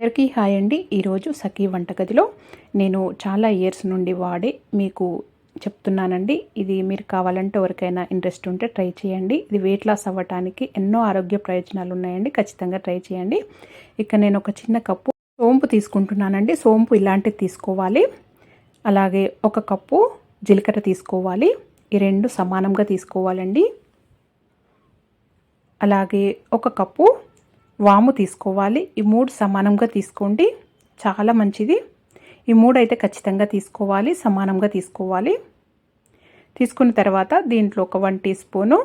అందరికీ హాయ్ అండి. ఈరోజు సఖీ వంటగదిలో నేను చాలా ఇయర్స్ నుండి వాడే మీకు చెప్తున్నానండి. ఇది మీరు కావాలంటే ఎవరికైనా ఇంట్రెస్ట్ ఉంటే ట్రై చేయండి. ఇది వెయిట్ లాస్ అవ్వటానికి ఎన్నో ఆరోగ్య ప్రయోజనాలు ఉన్నాయండి. ఖచ్చితంగా ట్రై చేయండి. ఇక నేను ఒక చిన్న కప్పు సోంపు తీసుకుంటున్నానండి. సోంపు ఇలాంటివి తీసుకోవాలి. అలాగే ఒక కప్పు జీలకర్ర తీసుకోవాలి. ఈ రెండు సమానంగా తీసుకోవాలండి. అలాగే ఒక కప్పు వాము తీసుకోవాలి. ఈ మూడు సమానంగా తీసుకోండి. చాలా మంచిది. ఈ మూడు అయితే ఖచ్చితంగా తీసుకోవాలి. సమానంగా తీసుకోవాలి. తీసుకున్న తర్వాత దీంట్లో ఒక వన్ టీ స్పూను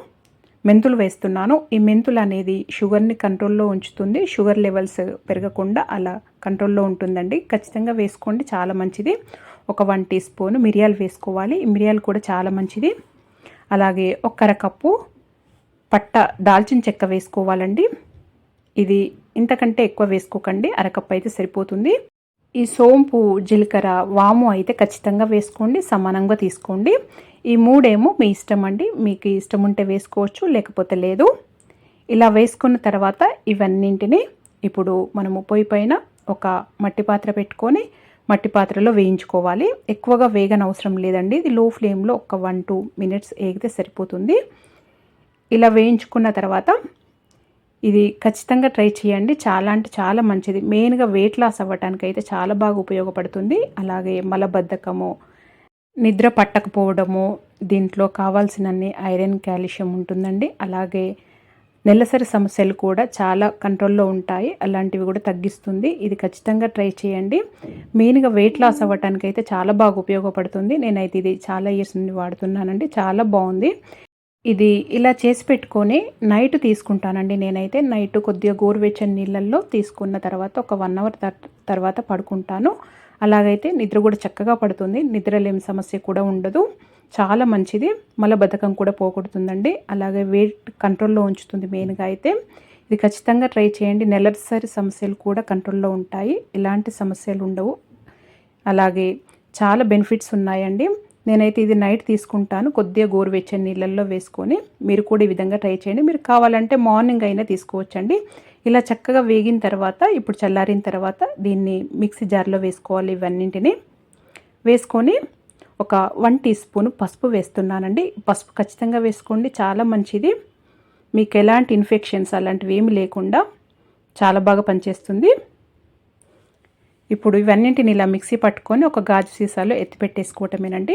మెంతులు వేస్తున్నాను. ఈ మెంతులు అనేది షుగర్ని కంట్రోల్లో ఉంచుతుంది. షుగర్ లెవెల్స్ పెరగకుండా అలా కంట్రోల్లో ఉంటుందండి. ఖచ్చితంగా వేసుకోండి. చాలా మంచిది. ఒక వన్ టీ స్పూన్ మిరియాలు వేసుకోవాలి. ఈ మిరియాలు కూడా చాలా మంచిది. అలాగే ఒక కప్పు పట్ట దాల్చిన చెక్క వేసుకోవాలండి. ఇది ఇంతకంటే ఎక్కువ వేసుకోకండి అరకప్పు అయితే సరిపోతుంది. ఈ సోంపు జీలకర్ర వాము అయితే ఖచ్చితంగా వేసుకోండి సమానంగా తీసుకోండి. ఈ మూడేమో మీ ఇష్టం అండి మీకు ఇష్టం ఉంటే వేసుకోవచ్చు లేకపోతే లేదు. ఇలా వేసుకున్న తర్వాత ఇవన్నింటిని ఇప్పుడు మనము పొయ్యి పైన ఒక మట్టి పాత్ర పెట్టుకొని మట్టి పాత్రలో వేయించుకోవాలి. ఎక్కువగా వేగన అవసరం లేదండి ఇది లో ఫ్లేమ్లో ఒక వన్ టూ మినిట్స్ వేగితే సరిపోతుంది. ఇలా వేయించుకున్న తర్వాత ఇది ఖచ్చితంగా ట్రై చేయండి. చాలా అంటే చాలా మంచిది. మెయిన్గా వెయిట్ లాస్ అవ్వటానికి అయితే చాలా బాగా ఉపయోగపడుతుంది. అలాగే మలబద్ధకము నిద్ర పట్టకపోవడము దీంట్లో కావాల్సినన్ని ఐరన్ కాల్షియం ఉంటుందండి. అలాగే నెలసరి సమస్యలు కూడా చాలా కంట్రోల్లో ఉంటాయి. అలాంటివి కూడా తగ్గిస్తుంది. ఇది ఖచ్చితంగా ట్రై చేయండి. మెయిన్గా వెయిట్ లాస్ అవ్వటానికి అయితే చాలా బాగా ఉపయోగపడుతుంది. నేనైతే ఇది చాలా ఇయర్స్ నుండి వాడుతున్నానండి. చాలా బాగుంది. ఇది ఇలా చేసి పెట్టుకొని నైట్ తీసుకుంటానండి నేనైతే. నైట్ కొద్దిగా గోరువెచ్చని నీళ్ళల్లో తీసుకున్న తర్వాత ఒక వన్ అవర్ తర్వాత పడుకుంటాను. అలాగైతే నిద్ర కూడా చక్కగా పడుతుంది. నిద్రలేమి సమస్య కూడా ఉండదు. చాలా మంచిది. మలబద్ధకం కూడా పోగొడుతుందండి. అలాగే వెయిట్ కంట్రోల్లో ఉంచుతుంది మెయిన్గా అయితే. ఇది ఖచ్చితంగా ట్రై చేయండి. నెలసరి సమస్యలు కూడా కంట్రోల్లో ఉంటాయి. ఎలాంటి సమస్యలు ఉండవు. అలాగే చాలా బెనిఫిట్స్ ఉన్నాయండి. నేనైతే ఇది నైట్ తీసుకుంటాను. కొద్దిగా గోరువెచ్చని నీళ్ళల్లో వేసుకొని మీరు కూడా ఈ విధంగా ట్రై చేయండి. మీరు కావాలంటే మార్నింగ్ అయినా తీసుకోవచ్చండి. ఇలా చక్కగా వేగిన తర్వాత ఇప్పుడు చల్లారిన తర్వాత దీన్ని మిక్సీ జార్లో వేసుకోవాలి ఇవన్నింటిని. వేసుకొని ఒక వన్ టీ స్పూన్ పసుపు వేస్తున్నానండి. పసుపు ఖచ్చితంగా వేసుకోండి. చాలా మంచిది. మీకు ఎలాంటి ఇన్ఫెక్షన్స్ అలాంటివి ఏమి లేకుండా చాలా బాగా పనిచేస్తుంది. ఇప్పుడు ఇవన్నింటిని ఇలా మిక్సీ పట్టుకొని ఒక గాజు సీసాలో ఎత్తిపెట్టేసుకోవటమేనండి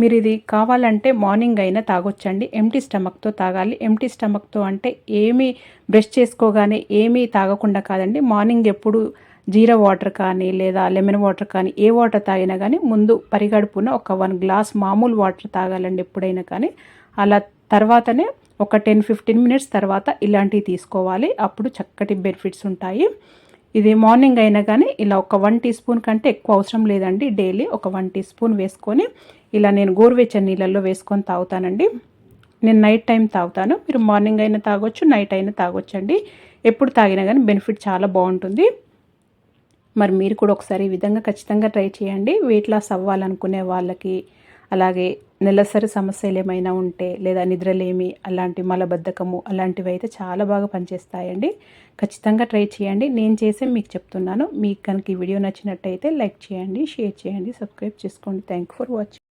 మీరు ఇది కావాలంటే మార్నింగ్ అయినా తాగొచ్చండి. ఎంటీ స్టమక్తో తాగాలి. ఎంటీ స్టమక్తో అంటే ఏమీ బ్రష్ చేసుకోగానే ఏమీ తాగకుండా కాదండి. మార్నింగ్ ఎప్పుడు జీరా వాటర్ కానీ లేదా లెమన్ వాటర్ కానీ ఏ వాటర్ తాగినా కానీ ముందు పరిగడుపున ఒక వన్ గ్లాస్ మామూలు వాటర్ తాగాలండి ఎప్పుడైనా కానీ. అలా తర్వాతనే ఒక టెన్ ఫిఫ్టీన్ మినిట్స్ తర్వాత ఇలాంటివి తీసుకోవాలి. అప్పుడు చక్కటి బెనిఫిట్స్ ఉంటాయి. ఇది మార్నింగ్ అయినా కానీ ఇలా ఒక వన్ టీ స్పూన్ కంటే ఎక్కువ అవసరం లేదండి. డైలీ ఒక వన్ టీ స్పూన్ వేసుకొని ఇలా నేను గోరువెచ్చని నీళ్ళల్లో వేసుకొని తాగుతానండి. నేను నైట్ టైం తాగుతాను. మీరు మార్నింగ్ అయినా తాగొచ్చు నైట్ అయినా తాగొచ్చండి. ఎప్పుడు తాగినా కానీ బెనిఫిట్ చాలా బాగుంటుంది. మరి మీరు కూడా ఒకసారి ఈ విధంగా ఖచ్చితంగా ట్రై చేయండి. వెయిట్ లాస్ అవ్వాలనుకునే వాళ్ళకి అలాగే నెలసరి సమస్యలు ఏమైనా ఉంటే లేదా నిద్రలేమి అలాంటి మలబద్ధకము అలాంటివి అయితే చాలా బాగా పనిచేస్తాయండి. ఖచ్చితంగా ట్రై చేయండి. నేను చేసే మీకు చెప్తున్నాను. మీకు కనుక ఈ వీడియో నచ్చినట్టయితే లైక్ చేయండి షేర్ చేయండి సబ్స్క్రైబ్ చేసుకోండి. Thank for watching.